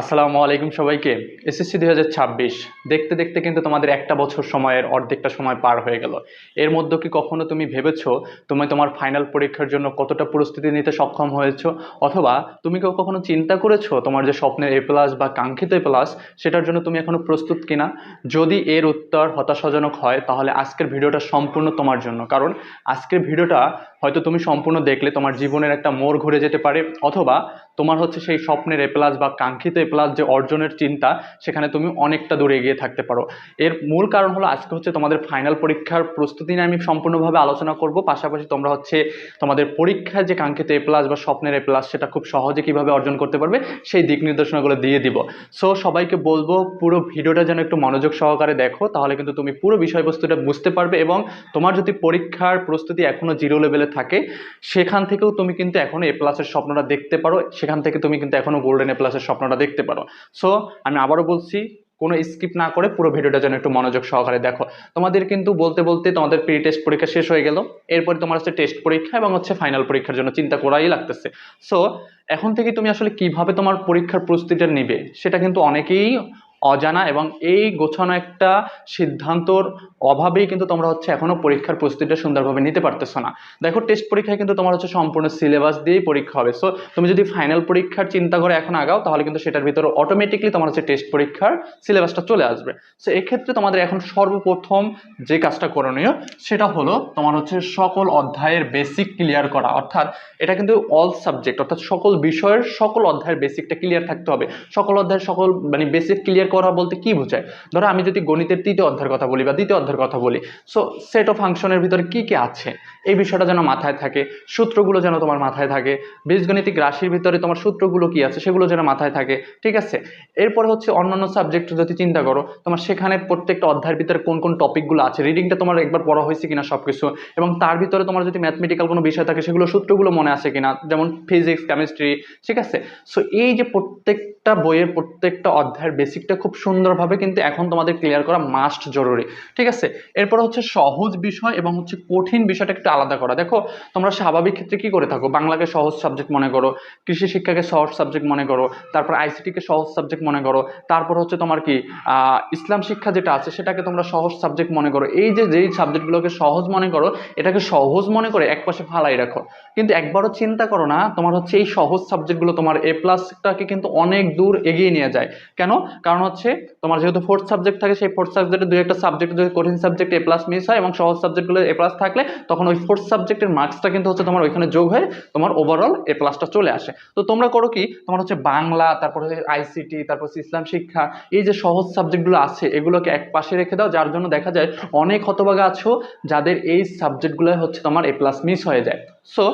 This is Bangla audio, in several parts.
আসসালামু আলাইকুম সবাইকে। এসএসসি দুই হাজার ছাব্বিশ। দেখতে দেখতে কিন্তু তোমাদের একটা বছর সময়ের অর্ধেকটা সময় পার হয়ে গেল। এর মধ্যে কি কখনো তুমি ভেবেছো তুমি তোমার ফাইনাল পরীক্ষার জন্য কতটা প্রস্তুতি নিতে সক্ষম হয়েছো? অথবা তুমি কেউ কখনো চিন্তা করেছ তোমার যে স্বপ্নের এ প্লাস বা কাঙ্ক্ষিত এ প্লাস সেটার জন্য তুমি এখনও প্রস্তুত কিনা? যদি এর উত্তর হতাশাজনক হয়, তাহলে আজকের ভিডিওটা সম্পূর্ণ তোমার জন্য। কারণ আজকের ভিডিওটা হয়তো তুমি সম্পূর্ণ দেখলে তোমার জীবনের একটা মোড় ঘুরে যেতে পারে, অথবা তোমার হচ্ছে সেই স্বপ্নের এ প্লাস বা কাঙ্ক্ষিত প্লাস যে অর্জনের চিন্তা, সেখানে তুমি অনেকটা দূরে এগিয়ে থাকতে পারো। এর মূল কারণ হলো আজকে হচ্ছে তোমাদের ফাইনাল পরীক্ষার প্রস্তুতি নিয়ে আমি সম্পূর্ণভাবে আলোচনা করব। পাশাপাশি তোমরা হচ্ছে তোমাদের পরীক্ষায় যে কাঙ্ক্ষিত এ প্লাস বা স্বপ্নের এ প্লাস সেটা খুব সহজে কীভাবে অর্জন করতে পারবে, সেই দিক নির্দেশনাগুলো দিয়ে দিব। সো সবাইকে বলব পুরো ভিডিওটা যেন একটু মনোযোগ সহকারে দেখো, তাহলে কিন্তু তুমি পুরো বিষয়বস্তুটা বুঝতে পারবে এবং তোমার যদি পরীক্ষার প্রস্তুতি এখনও জিরো লেভেলে থাকে, সেখান থেকেও তুমি কিন্তু এখনও এ প্লাসের স্বপ্নটা দেখতে পারো। সেখান থেকে তুমি কিন্তু এখনও গোল্ডেন এ প্লাসের স্বপ্নটা দেখতে পারো। সো আমি আবারও বলছি, কোনো স্কিপ না করে পুরো ভিডিওটা যেন একটু মনোযোগ সহকারে দেখো। তোমাদের কিন্তু বলতে বলতে তোমাদের প্রি টেস্ট পরীক্ষা শেষ হয়ে গেল। এরপরে তোমার হচ্ছে টেস্ট পরীক্ষা এবং হচ্ছে ফাইনাল পরীক্ষার জন্য চিন্তা করাই লাগতেছে। সো এখন থেকে তুমি আসলে কীভাবে তোমার পরীক্ষার প্রস্তুতিটা নিবে, সেটা কিন্তু অনেকেই অজানা এবং এই গোছানো একটা সিদ্ধান্তর অভাবেই কিন্তু তোমরা হচ্ছে এখনও পরীক্ষার প্রস্তুতিটা সুন্দরভাবে নিতে পারতেছো না। দেখো টেস্ট পরীক্ষায় কিন্তু তোমার হচ্ছে সম্পূর্ণ সিলেবাস দিয়েই পরীক্ষা হবে। সো তুমি যদি ফাইনাল পরীক্ষার চিন্তা করে এখন আগাও, তাহলে কিন্তু সেটার ভিতরে অটোমেটিকলি তোমার হচ্ছে টেস্ট পরীক্ষার সিলেবাসটা চলে আসবে। সো এক্ষেত্রে তোমাদের এখন সর্বপ্রথম যে কাজটা করণীয়, সেটা হলো তোমার হচ্ছে সকল অধ্যায়ের বেসিক ক্লিয়ার করা। অর্থাৎ এটা কিন্তু অল সাবজেক্ট অর্থাৎ সকল বিষয়ের সকল অধ্যায়ের বেসিকটা ক্লিয়ার থাকতে হবে। সকল অধ্যায়ের সকল মানে বেসিক ক্লিয়ার করা বলতে কি বোঝায়? ধরো আমি যদি গণিতের তৃতীয় অধ্যায়ের কথা বলি বা দ্বিতীয় অধ্যায়ের কথা বলি সো সেট অফ ফাংশনের ভিতরে কি কি আছে? এই বিষয়টা যেন মাথায় থাকে, সূত্রগুলো যেন তোমার মাথায় থাকে, বীজগণিতিক রাশির ভিতরে তোমার সূত্রগুলো কি আছে সেগুলো যেন মাথায় থাকে, ঠিক আছে? এরপরে হচ্ছে অন্যান্য সাবজেক্ট যদি চিন্তা করো, তোমার সেখানে প্রত্যেকটা অধ্যায়ের ভিতরে কোন কোন টপিকগুলো আছে? রিডিংটা তোমার একবার পড়া হয়েছে কিনা সব কিছু এবং তার ভিতরে তোমার যদি ম্যাথমেটিক্যাল কোনো বিষয় থাকে, সেগুলো সূত্রগুলো মনে আছে কিনা? যেমন ফিজিক্স কেমিস্ট্রি ঠিক আছে? সো এই যে প্রত্যেকটা বইয়ের প্রত্যেকটা অধ্যায়ের বেসিকটা খুব সুন্দরভাবে কিন্তু এখন তোমাদের ক্লিয়ার করা মাস্ট জরুরি। ঠিক আছে? এরপর হচ্ছে সহজ বিষয় এবং হচ্ছে কঠিন বিষয়টা একটু আলাদা করা। দেখো, তোমরা স্বাভাবিক ক্ষেত্রে কি করে থাকো? বাংলাকে সহজ সাবজেক্ট মনে করো, কৃষি শিক্ষাকে সহজ সাবজেক্ট মনে করো, তারপর আইসিটিকে সহজ সাবজেক্ট মনে করো, তারপর হচ্ছে তোমার কি ইসলাম শিক্ষা যেটা আছে সেটাকে তোমরা সহজ সাবজেক্ট মনে করো। এই যে, যেই সাবজেক্টগুলোকে সহজ মনে করো, এটাকে সহজ মনে করে একপাশে ফালাই রাখো। কিন্তু একবারও চিন্তা করো না, তোমার হচ্ছে এই সহজ সাবজেক্টগুলো তোমার এ প্লাসটাকে কিন্তু অনেক দূর এগিয়ে নিয়ে যায়। কেন? কারণ হচ্ছে, তোমার যেহেতু ফোর্থ সাবজেক্ট থাকে, সেই ফোর্থ সাবজেক্টে দুই একটা সাবজেক্ট যদি কঠিন সাবজেক্ট এ প্লাস মিস হয় এবং সহজ সাবজেক্টগুলো এ প্লাস থাকলে তখন ওই ফোর্থ সাবজেক্টের মার্কসটা কিন্তু হচ্ছে তোমার ওইখানে যোগ হয়ে তোমার ওভারঅল এ প্লাসটা চলে আসে। তো তোমরা করো কি, তোমার হচ্ছে বাংলা, তারপর হচ্ছে আইসিটি তারপর হচ্ছে ইসলাম শিক্ষা, এই যে সহজ সাবজেক্টগুলো আছে, এগুলোকে এক পাশে রেখে দাও, যার জন্য দেখা যায় অনেক হতবাগা আছো যাদের এই সাবজেক্টগুলো হচ্ছে তোমার এ প্লাস মিস হয়ে যায়। সো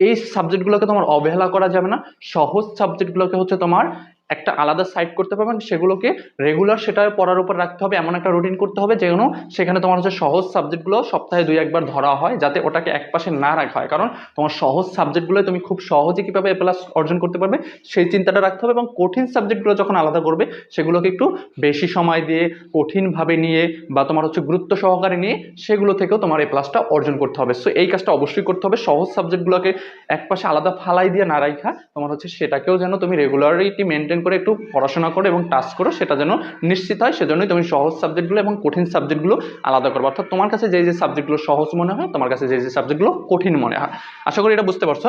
এই সাবজেক্টগুলোকে তোমার অবহেলা করা যাবে না, সহজ সাবজেক্টগুলোকে হচ্ছে তোমার একটা আলাদা সাইড করতে পারবেন, সেগুলোকে রেগুলার সেটা পড়ার উপর রাখতে হবে, এমন একটা রুটিন করতে হবে যেন সেখানে তোমার হচ্ছে সহজ সাবজেক্টগুলো সপ্তাহে দুই একবার ধরা হয়, যাতে ওটাকে একপাশে না রাখা হয়। কারণ তোমার সহজ সাবজেক্টগুলো তুমি খুব সহজে কীভাবে এ প্লাস অর্জন করতে পারবে, সেই চিন্তাটা রাখতে হবে এবং কঠিন সাবজেক্টগুলো যখন আলাদা করবে, সেগুলোকে একটু বেশি সময় দিয়ে, কঠিনভাবে নিয়ে বা তোমার হচ্ছে গুরুত্ব সহকারে নিয়ে, সেগুলো থেকেও তোমার এ প্লাসটা অর্জন করতে হবে। সো এই কাজটা অবশ্যই করতে হবে, সহজ সাবজেক্টগুলোকে একপাশে আলাদা ফালাই দিয়ে না রাখা তোমার হচ্ছে সেটাকেও যেন তুমি রেগুলারিটি মেনটেন করে একটু পড়াশোনা করো এবং টাচ করো, সেটা যেন নিশ্চিত হয় সেজন্যই তুমি সহজ সাবজেক্টগুলো এবং কঠিন সাবজেক্টগুলো আলাদা করব। অর্থাৎ তোমার কাছে যে যে সাবজেক্টগুলো সহজ মনে হয়, তোমার কাছে যে যে সাবজেক্টগুলো কঠিন মনে হয়। আশা করি এটা বুঝতে পারছ?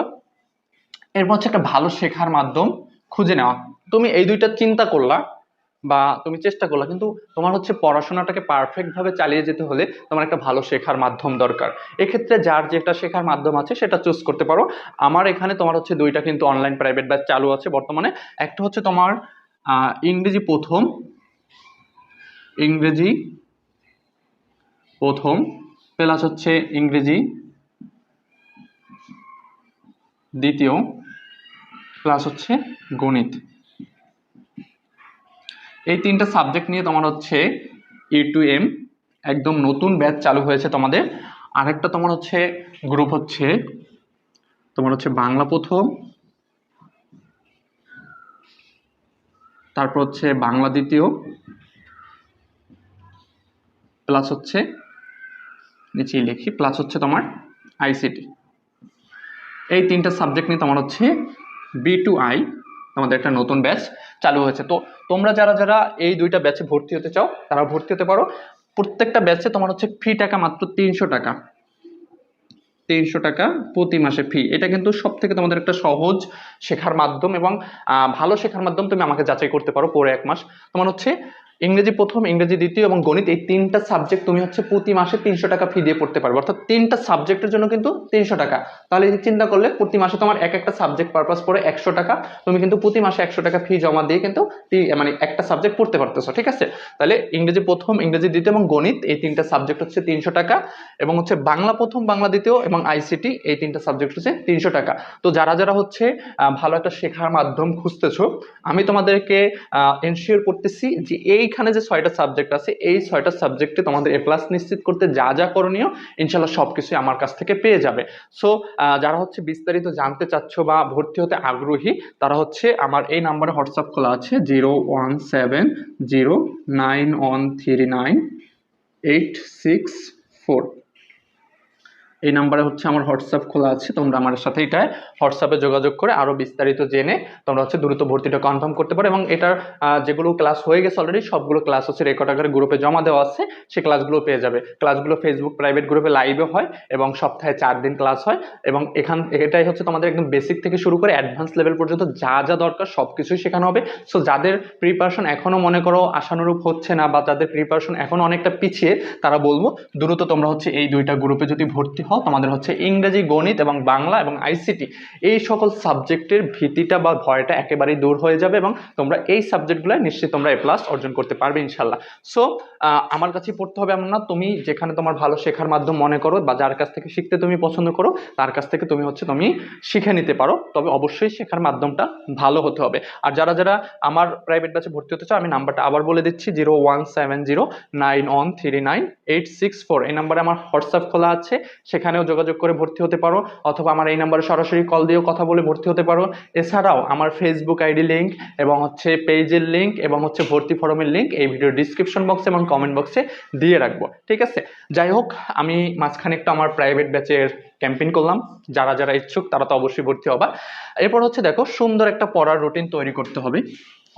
এরপর হচ্ছে একটা ভালো শেখার মাধ্যম খুঁজে নেওয়া। তুমি এই দুইটা চিন্তা করলা বা তুমি চেষ্টা করলা, কিন্তু তোমার হচ্ছে পড়াশোনাটাকে পারফেক্টভাবে চালিয়ে যেতে হলে তোমার একটা ভালো শেখার মাধ্যম দরকার। এক্ষেত্রে যার যেটা শেখার মাধ্যম আছে সেটা চুজ করতে পারো। আমার এখানে তোমার হচ্ছে দুইটা কিন্তু অনলাইন প্রাইভেট ব্যাচ চালু আছে বর্তমানে। একটা হচ্ছে তোমার ইংরেজি প্রথম ইংরেজি প্রথম প্লাস হচ্ছে ইংরেজি দ্বিতীয় প্লাস হচ্ছে গণিত। এই তিনটা সাবজেক্ট নিয়ে তোমার হচ্ছে ই টু এম একদম নতুন ব্যাচ চালু হয়েছে তোমাদের। আরেকটা তোমার হচ্ছে গ্রুপ হচ্ছে, তোমার হচ্ছে বাংলা প্রথম, তারপর হচ্ছে বাংলা দ্বিতীয় প্লাস হচ্ছে, নিচেই লিখি প্লাস হচ্ছে তোমার আইসিটি এই তিনটা সাবজেক্ট নিয়ে তোমার হচ্ছে বি টু আই আমাদের একটা নতুন ব্যাচ চালু হয়েছে। তো তোমরা যারা যারা এই দুইটা ব্যাচে ভর্তি হতে চাও, তারা ভর্তি হতে পারো। প্রত্যেকটা ব্যাচে তোমার হচ্ছে ফি টাকা মাত্র তিনশো টাকা। তিনশো টাকা প্রতি মাসে ফি। এটা কিন্তু সব থেকে তোমাদের একটা সহজ শেখার মাধ্যম এবং ভালো শেখার মাধ্যম তুমি আমাকে যাচাই করতে পারো পরে এক মাস। তোমার হচ্ছে ইংরেজি প্রথম, ইংরেজি দ্বিতীয় এবং গণিত, এই তিনটা সাবজেক্ট তুমি হচ্ছে প্রতি মাসে তিনশো টাকা ফি দিয়ে পড়তে পারবে। অর্থাৎ তিনটা সাবজেক্টের জন্য কিন্তু তিনশো টাকা। তাহলে চিন্তা করলে প্রতি মাসে তোমার এক একটা সাবজেক্ট পারপাস পড়ে একশো টাকা, তুমি কিন্তু প্রতি মাসে একশো টাকা ফি জমা দিয়ে কিন্তু মানে একটা সাবজেক্ট পড়তে পারতেছো, ঠিক আছে? তাহলে ইংরেজি প্রথম, ইংরেজি দ্বিতীয় এবং গণিত, এই তিনটা সাবজেক্ট হচ্ছে তিনশো টাকা এবং হচ্ছে বাংলা প্রথম, বাংলা দ্বিতীয় এবং আইসিটি এই তিনটা সাবজেক্ট হচ্ছে তিনশো টাকা। তো যারা যারা হচ্ছে ভালো একটা শেখার মাধ্যম খুঁজতেছো, আমি তোমাদেরকে এনশিওর করতেছি যে এইখানে যে ছয়টা সাবজেক্ট আছে, এই ছয়টা সাবজেক্টে তোমাদের এ প্লাস নিশ্চিত করতে যা যা করণীয়, ইনশাল্লাহ সব কিছুই আমার কাছ থেকে পেয়ে যাবে। সো যারা হচ্ছে বিস্তারিত জানতে চাচ্ছ বা ভর্তি হতে আগ্রহী, তারা হচ্ছে আমার এই নাম্বারে হোয়াটসঅ্যাপ খোলা আছে, zero one seven zero nine one three nine eight six four. এই নাম্বারে হচ্ছে আমার হোয়াটসঅ্যাপ খোলা আছে, তোমরা আমার সাথে এটা হোয়াটসঅ্যাপে যোগাযোগ করে আরও বিস্তারিত জেনে তোমরা হচ্ছে দ্রুত ভর্তিটা কনফার্ম করতে পারো এবং এটার যেগুলো ক্লাস হয়ে গেছে অলরেডি সবগুলো ক্লাস হচ্ছে রেকর্ড আকারে গ্রুপে জমা দেওয়া আছে সেই ক্লাসগুলো পেয়ে যাবে। ক্লাসগুলো ফেসবুক প্রাইভেট গ্রুপে লাইভে হয় এবং সপ্তাহে চার দিন ক্লাস হয় এবং এখান, এটাই হচ্ছে তোমাদের একদম বেসিক থেকে শুরু করে অ্যাডভান্স লেভেল পর্যন্ত যা যা দরকার সব কিছুই শেখানো হবে। সো যাদের প্রিপারেশন এখনও মনে করো আশানুরূপ হচ্ছে না বা যাদের প্রিপারেশন এখনও অনেকটা পিছিয়ে, তারা বলব দ্রুত তোমরা হচ্ছে এই দুইটা গ্রুপে যদি ভর্তি হও তোমাদের হচ্ছে ইংরেজি, গণিত এবং বাংলা এবং আইসিটি এই সকল সাবজেক্টের ভীতিটা বা ভয়টা একেবারেই দূর হয়ে যাবে এবং তোমরা এই সাবজেক্টগুলো নিশ্চয়ই তোমরা এ প্লাস অর্জন করতে পারবে ইনশাল্লাহ সো আমার কাছে পড়তে হবে এমন না, তুমি যেখানে তোমার ভালো শেখার মাধ্যম মনে করো বা যার কাছ থেকে শিখতে তুমি পছন্দ করো, তার কাছ থেকে তুমি হচ্ছে তুমি শিখে নিতে পারো, তবে অবশ্যই শেখার মাধ্যমটা ভালো হতে হবে। আর যারা যারা আমার প্রাইভেট ব্যাচে ভর্তি হতে চাও, আমি নাম্বারটা আবার বলে দিচ্ছি zero one seven zero nine one three nine eight six four এই নাম্বারে আমার হোয়াটসঅ্যাপ খোলা আছে সেখানেও যোগাযোগ করে ভর্তি হতে পারো, অথবা আমার এই নাম্বারে সরাসরি কল দিয়েও কথা বলে ভর্তি হতে পারো। এছাড়াও আমার ফেসবুক আইডি লিঙ্ক এবং হচ্ছে পেজের লিঙ্ক এবং হচ্ছে ভর্তি ফরমের লিঙ্ক এই ভিডিও ডিসক্রিপশন বক্সে এবং কমেন্ট বক্সে দিয়ে রাখব। ঠিক আছে? যাই হোক, আমি মাঝখানে একটু আমার প্রাইভেট ব্যাচের ক্যাম্পেইন করলাম। যারা যারা ইচ্ছুক তারা তো অবশ্যই ভর্তি হবা। এরপর হচ্ছে দেখো, সুন্দর একটা পড়ার রুটিন তৈরি করতে হবে।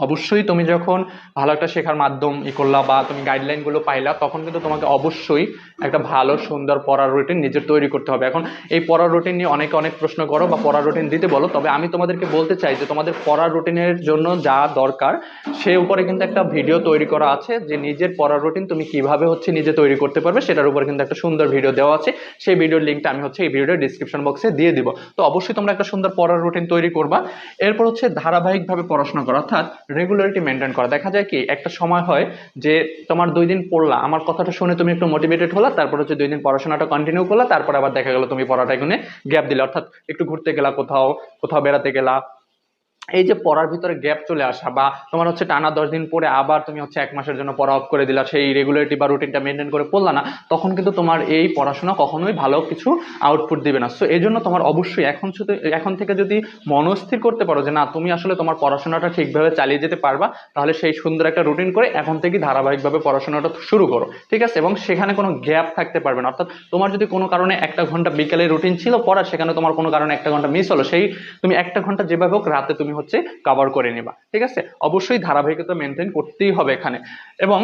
অবশ্যই তুমি যখন ভালো একটা শেখার মাধ্যম ই করলা বা তুমি গাইডলাইনগুলো পাইলা, তখন কিন্তু তোমাকে অবশ্যই একটা ভালো, সুন্দর পড়ার রুটিন নিজের তৈরি করতে হবে। এখন এই পড়ার রুটিন নিয়ে অনেকে অনেক প্রশ্ন করো বা পড়ার রুটিন দিতে বলো, তবে আমি তোমাদেরকে বলতে চাই যে তোমাদের পড়ার রুটিনের জন্য যা দরকার, সে উপরে কিন্তু একটা ভিডিও তৈরি করা আছে যে নিজের পড়ার রুটিন তুমি কীভাবে হচ্ছে নিজে তৈরি করতে পারবে, সেটার উপরে কিন্তু একটা সুন্দর ভিডিও দেওয়া আছে। সেই ভিডিওর লিঙ্কটা আমি হচ্ছে এই ভিডিওর ডিসক্রিপশন বক্সে দিয়ে দিব। তো অবশ্যই তোমরা একটা সুন্দর পড়ার রুটিন তৈরি করবা। এরপর হচ্ছে ধারাবাহিকভাবে পড়াশোনা করা, অর্থাৎ রেগুলারিটি মেনটেন করা। দেখা যায় কি, একটা সময় হয় যে তোমার দুই দিন পড়লা, আমার কথাটা শুনে তুমি একটু মোটিভেটেড হলো, তারপর হচ্ছে দুই দিন পড়াশোনাটা কন্টিনিউ করলা, তারপর আবার দেখা গেলো তুমি পড়াটা এখানে গ্যাপ দিলে। অর্থাৎ একটু ঘুরতে গেলা, কোথাও কোথাও বেড়াতে গেলা এই যে পড়ার ভিতরে গ্যাপ চলে আসা বা তোমার হচ্ছে টানা দশ দিন পরে আবার তুমি হচ্ছে এক মাসের জন্য পড়া অফ করে দিলা, সেই রেগুলারিটি বা রুটিনটা মেনটেন করে পড়লা না, তখন কিন্তু তোমার এই পড়াশোনা কখনোই ভালো কিছু আউটপুট দিবে না। সো এই জন্য তোমার অবশ্যই এখন এখন থেকে যদি মনস্থির করতে পারো যে না, তুমি আসলে তোমার পড়াশোনাটা ঠিকভাবে চালিয়ে যেতে পারবা, তাহলে সেই সুন্দর একটা রুটিন করে এখন থেকে ধারাবাহিকভাবে পড়াশোনাটা শুরু করো, ঠিক আছে? এবং সেখানে কোনো গ্যাপ থাকতে পারবে না। অর্থাৎ তোমার যদি কোনো কারণে একটা ঘণ্টা বিকেলে রুটিন ছিল পড়ার, সেখানে তোমার কোনো কারণে একটা ঘণ্টা মিস হলো, সেই তুমি একটা ঘণ্টা যেভাবে হোক রাতে তুমি হচ্ছে কভার করে নেবা। ঠিক আছে? অবশ্যই ধারাবাহিকতা মেনটেন করতেই হবে এখানে। এবং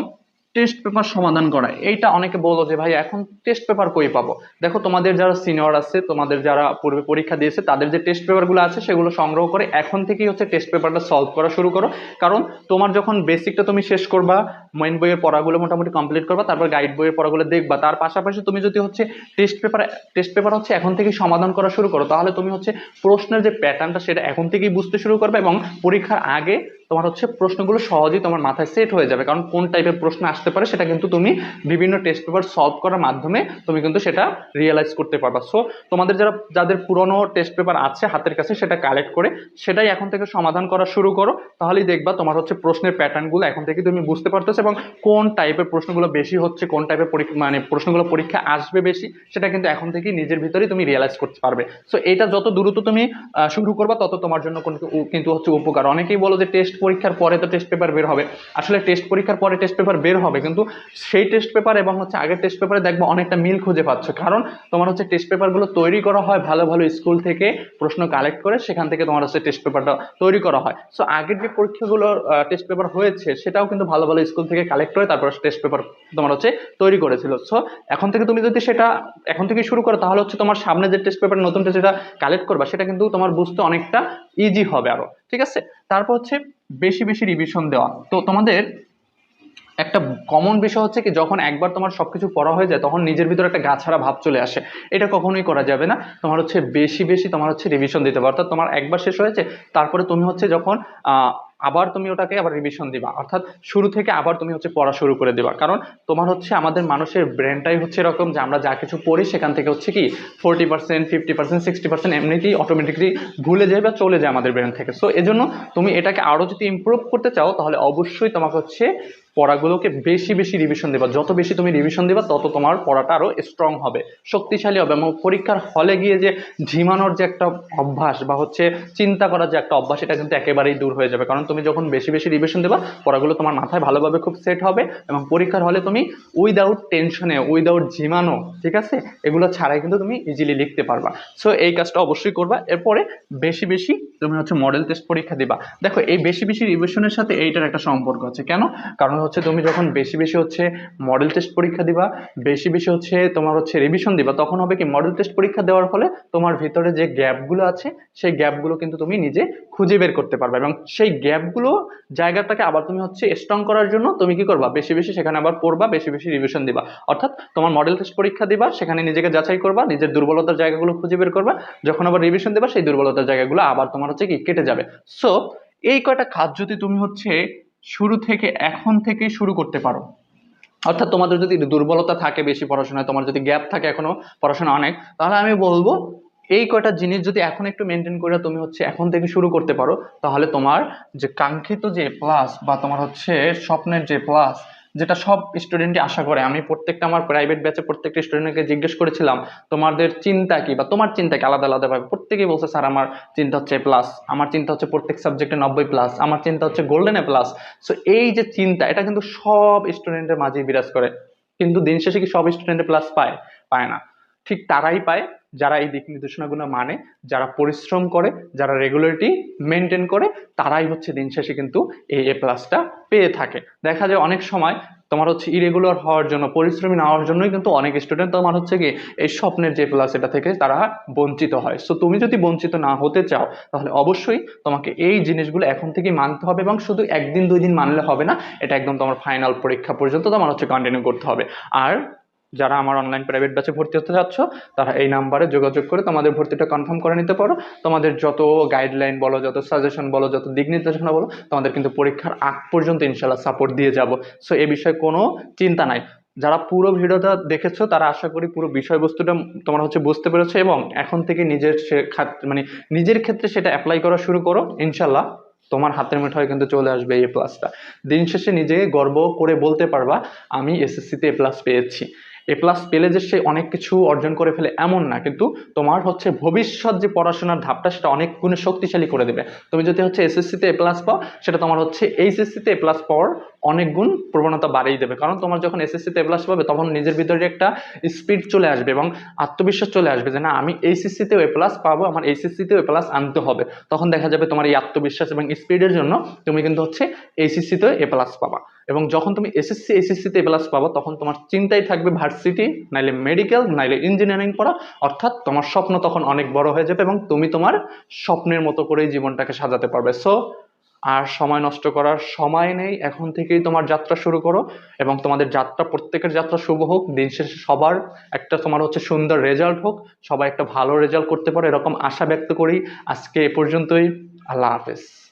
টেস্ট পেপার সমাধান করা এইটা অনেকে বলো যে, ভাই, এখন টেস্ট পেপার কই পাবো? দেখো, তোমাদের যারা সিনিয়র আছে, তোমাদের যারা পূর্বে পরীক্ষা দিয়েছে, তাদের যে টেস্ট পেপারগুলো আছে, সেগুলো সংগ্রহ করে এখন থেকেই হচ্ছে টেস্ট পেপারটা সলভ করা শুরু করো। কারণ তোমার যখন বেসিকটা তুমি শেষ করবা মেইন বইয়ের পড়াগুলো মোটামুটি কমপ্লিট করবা, তারপর গাইড বইয়ের পড়াগুলো দেখবা। তার পাশাপাশি তুমি যদি হচ্ছে টেস্ট পেপার টেস্ট পেপার হচ্ছে এখন থেকেই সমাধান করা শুরু করো, তাহলে তুমি হচ্ছে প্রশ্নের যে প্যাটার্নটা সেটা এখন থেকেই বুঝতে শুরু করবে এবং পরীক্ষার আগে তোমার হচ্ছে প্রশ্নগুলো সহজেই তোমার মাথায় সেট হয়ে যাবে। কারণ কোন টাইপের প্রশ্ন আসতে পারে সেটা কিন্তু তুমি বিভিন্ন টেস্ট পেপার সলভ করার মাধ্যমে তুমি কিন্তু সেটা রিয়েলাইজ করতে পারবা। সো তোমাদের যারা, যাদের পুরনো টেস্ট পেপার আছে হাতের কাছে সেটা কালেক্ট করে সেটাই এখন থেকে সমাধান করা শুরু করো। তাহলেই দেখবা তোমার হচ্ছে প্রশ্নের প্যাটার্নগুলো এখন থেকে তুমি বুঝতে পারতেছো এবং কোন টাইপের প্রশ্নগুলো বেশি হচ্ছে, কোন টাইপের পরীক্ষা মানে প্রশ্নগুলো পরীক্ষা আসবে বেশি সেটা কিন্তু এখন থেকেই নিজের ভিতরেই তুমি রিয়েলাইজ করতে পারবে। সো এটা যত দ্রুত তুমি শুরু করবা তত তোমার জন্য কিন্তু হচ্ছে উপকার। অনেকেই বলো যে টেস্ট পরীক্ষার পরে তো টেস্ট পেপার বের হবে। আসলে টেস্ট পরীক্ষার পরে টেস্ট পেপার বের হবে, কিন্তু সেই টেস্ট পেপার এবং হচ্ছে আগের টেস্ট পেপারে দেখব অনেকটা মিল খুঁজে পাচ্ছ। কারণ তোমার হচ্ছে টেস্ট পেপারগুলো তৈরি করা হয় ভালো ভালো স্কুল থেকে প্রশ্ন কালেক্ট করে সেখান থেকে তোমার হচ্ছে টেস্ট পেপারটা তৈরি করা হয়। সো আগের যে পরীক্ষাগুলো টেস্ট পেপার হয়েছে, সেটাও কিন্তু ভালো ভালো স্কুল থেকে কালেক্ট করে তারপর টেস্ট পেপার তোমার হচ্ছে তৈরি করেছিল। সো এখন থেকে তুমি যদি সেটা, এখন থেকে শুরু করো, তাহলে হচ্ছে তোমার সামনে যে টেস্ট পেপার নতুন টেস্ট যেটা কালেক্ট করবা, সেটা কিন্তু তোমার বুঝতে অনেকটা ইজি হবে আরও। ঠিক আছে? তারপর হচ্ছে বেশি বেশি রিভিশন দেওয়া। তো তোমাদের একটা কমন বিষয় হচ্ছে কি, যখন একবার তোমার সব কিছু পড়া হয়ে যায়, তখন নিজের ভিতরে একটা গাছাড়া ভাব চলে আসে। এটা কখনোই করা যাবে না। তোমার হচ্ছে বেশি বেশি তোমার হচ্ছে রিভিশন দিতে হবে। অর্থাৎ তোমার একবার শেষ হয়েছে, তারপরে তুমি হচ্ছে যখন আবার তুমি ওটাকে আবার রিভিশন দিবা। অর্থাৎ শুরু থেকে আবার তুমি হচ্ছে পড়া শুরু করে দিবা। কারণ তোমার হচ্ছে আমাদের মানুষের ব্রেনটাই হচ্ছে এরকম যে আমরা যা কিছু পড়ি সেখান থেকে হচ্ছে কি forty percent fifty percent sixty percent এমনিতেই অটোমেটিকলি ভুলে যায় বা চলে যায় আমাদের ব্রেন থেকে। সো এজন্য তুমি এটাকে আরও যদি ইম্প্রুভ করতে চাও, তাহলে অবশ্যই তোমাকে হচ্ছে পড়াগুলোকে বেশি বেশি রিভিশন দেবা। যত বেশি তুমি রিভিশন দেবা, তত তোমার পড়াটা আরও স্ট্রং হবে। শক্তিশালী হবে এবং পরীক্ষার হলে গিয়ে যে ঝিমানোর যে একটা অভ্যাস বা হচ্ছে চিন্তা করার যে একটা অভ্যাস এটা কিন্তু একেবারেই দূর হয়ে যাবে। কারণ তুমি যখন বেশি বেশি রিভিশন দেবা, পড়াগুলো তোমার মাথায় ভালোভাবে খুব সেট হবে এবং পরীক্ষার হলে তুমি উইদাউট টেনশনে উইদাউট ঝিমানো, ঠিক আছে? এগুলো ছাড়াই কিন্তু তুমি ইজিলি লিখতে পারবা। সো এই কাজটা অবশ্যই করবা। এরপরে বেশি বেশি তুমি হচ্ছে মডেল টেস্ট পরীক্ষা দিবা। দেখো, এই বেশি বেশি রিভিশনের সাথে এইটার একটা সম্পর্ক আছে। কেন? কারণ হচ্ছে তুমি যখন বেশি বেশি হচ্ছে মডেল টেস্ট পরীক্ষা দিবা, বেশি বেশি হচ্ছে তোমার হচ্ছে রিভিশন দিবা, তখন হবে কি মডেল টেস্ট পরীক্ষা দেওয়ার ফলে তোমার ভিতরে যে গ্যাপগুলো আছে, সেই গ্যাপগুলো কিন্তু তুমি নিজে খুঁজে বের করতে পারবে এবং সেই গ্যাপগুলো জায়গাটাকে আবার তুমি হচ্ছে স্ট্রং করার জন্য তুমি কি করবা? বেশি বেশি সেখানে আবার পড়বা, বেশি বেশি রিভিশন দিবা। অর্থাৎ তোমার মডেল টেস্ট পরীক্ষা দিবা, সেখানে নিজেকে যাচাই করবা, নিজের দুর্বলতার জায়গাগুলো খুঁজে বের করবা, যখন আবার রিভিশন দেবা, সেই দুর্বলতার জায়গাগুলো আবার তোমার হচ্ছে কি কেটে যাবে। সো এই কয়টা কাজ যদি তুমি হচ্ছে শুরু থেকে এখন থেকে শুরু করতে পারো। অর্থাৎ তোমাদের যদি দুর্বলতা থাকে বেশি পড়াশোনায়, তোমার যদি গ্যাপ থাকে এখনও পড়াশোনা অনেক, তাহলে আমি বলব, এই কয়টা জিনিস যদি এখন একটু মেনটেন করে তুমি হচ্ছে এখন থেকে শুরু করতে পারো, তাহলে তোমার যে কাঙ্ক্ষিত যে প্লাস বা তোমার হচ্ছে স্বপ্নের যে প্লাস যেটা সব স্টুডেন্টই আশা করে। আমি প্রত্যেকটা আমার প্রাইভেট ব্যাচে প্রত্যেকটা স্টুডেন্টকে জিজ্ঞেস করেছিলাম, তোমাদের চিন্তা কি বা তোমার চিন্তা কি? আলাদা আলাদাভাবে প্রত্যেকেই বলছে, স্যার, আমার চিন্তা হচ্ছে প্লাস আমার চিন্তা হচ্ছে প্রত্যেক সাবজেক্টে নব্বই প্লাস আমার চিন্তা হচ্ছে গোল্ডেনে প্লাস সো এই যে চিন্তা, এটা কিন্তু সব স্টুডেন্টের মাঝেই বিরাজ করে। কিন্তু দিন শেষে কি সব স্টুডেন্টে প্লাস পায়? পায় না। ঠিক তারাই পায়। যারা এই দিক নির্দেশনাগুলো মানে যারা পরিশ্রম করে, যারা রেগুলারিটি মেনটেন করে, তারাই হচ্ছে দিন শেষে কিন্তু এই এ প্লাসটা পেয়ে থাকে। দেখা যায় অনেক সময় তোমার হচ্ছে ইরেগুলার হওয়ার জন্য, পরিশ্রমী না হওয়ার জন্যই কিন্তু অনেক স্টুডেন্ট তোমার হচ্ছে কি এই স্বপ্নের যে প্লাস এটা থেকে তারা বঞ্চিত হয়। সো তুমি যদি বঞ্চিত না হতে চাও, তাহলে অবশ্যই তোমাকে এই জিনিসগুলো এখন থেকেই মানতে হবে এবং শুধু একদিন, দুই দিন মানলে হবে না, এটা একদম তোমার ফাইনাল পরীক্ষা পর্যন্ত তোমার হচ্ছে কন্টিনিউ করতে হবে। আর যারা আমার অনলাইন প্রাইভেট ব্যাচে ভর্তি হতে চাচ্ছ, তারা এই নাম্বারে যোগাযোগ করে তোমাদের ভর্তিটা কনফার্ম করে নিতে পারো। তোমাদের যত গাইডলাইন বলো, যত সাজেশন বলো, যত দিক নির্দেশনা বলো, তোমাদের কিন্তু পরীক্ষার আগ পর্যন্ত ইনশাল্লাহ সাপোর্ট দিয়ে যাব। সো এ বিষয়ে কোনো চিন্তা নাই। যারা পুরো ভিডিওটা দেখেছ, তারা আশা করি পুরো বিষয়বস্তুটা তোমরা হচ্ছে বুঝতে পেরেছ এবং এখন থেকে নিজের মানে নিজের ক্ষেত্রে সেটা অ্যাপ্লাই করা শুরু করো। ইনশাল্লাহ তোমার হাতের মুঠোয় কিন্তু চলে আসবে এই প্লাসটা দিন শেষে নিজেকে গর্ব করে বলতে পারবা, আমি এসএসসিতে এ প্লাস পেয়েছি। এ প্লাস পেলে যে সে অনেক কিছু অর্জন করে ফেলে এমন না, কিন্তু তোমার হচ্ছে ভবিষ্যৎ যে পড়াশোনার ধাপটা সেটা অনেক গুণে শক্তিশালী করে দেবে। তুমি যদি হচ্ছে এসএসসিতে এ প্লাস পাও, সেটা তোমার হচ্ছে এইচএসসিতে এ প্লাস পাওয়ার অনেক গুণ প্রবণতা বাড়িয়ে দেবে। কারণ তোমার যখন এসএসসিতে এ প্লাস পাবে, তখন নিজের ভিতরে একটা স্পিড চলে আসবে এবং আত্মবিশ্বাস চলে আসবে যে না, আমি এইচএসসিতেও এ প্লাস পাবো, আমার এইচএসসিতেও এ প্লাস আনতে হবে। তখন দেখা যাবে তোমার এই আত্মবিশ্বাস এবং স্পিডের জন্য তুমি কিন্তু হচ্ছে এইচএসসিতেও এ প্লাস পাবা। এবং যখন তুমি এসএসসি এসএসসিতে প্লাস পাবো, তখন তোমার চিন্তাই থাকবে ভার্সিটি নাইলে মেডিকেল নাইলে ইঞ্জিনিয়ারিং পড়া। অর্থাৎ তোমার স্বপ্ন তখন অনেক বড় হয়ে যাবে এবং তুমি তোমার স্বপ্নের মতো করেই জীবনটাকে সাজাতে পারবে। সো আর সময় নষ্ট করার সময় নেই। এখন থেকেই তোমার যাত্রা শুরু করো এবং তোমাদের যাত্রা, প্রত্যেকের যাত্রা শুভ হোক। দিন শেষে সবার একটা তোমার হচ্ছে সুন্দর রেজাল্ট হোক। সবাই একটা ভালো রেজাল্ট করতে পারো, এরকম আশা ব্যক্ত করি। আজকে এ পর্যন্তই। আল্লাহ হাফেজ।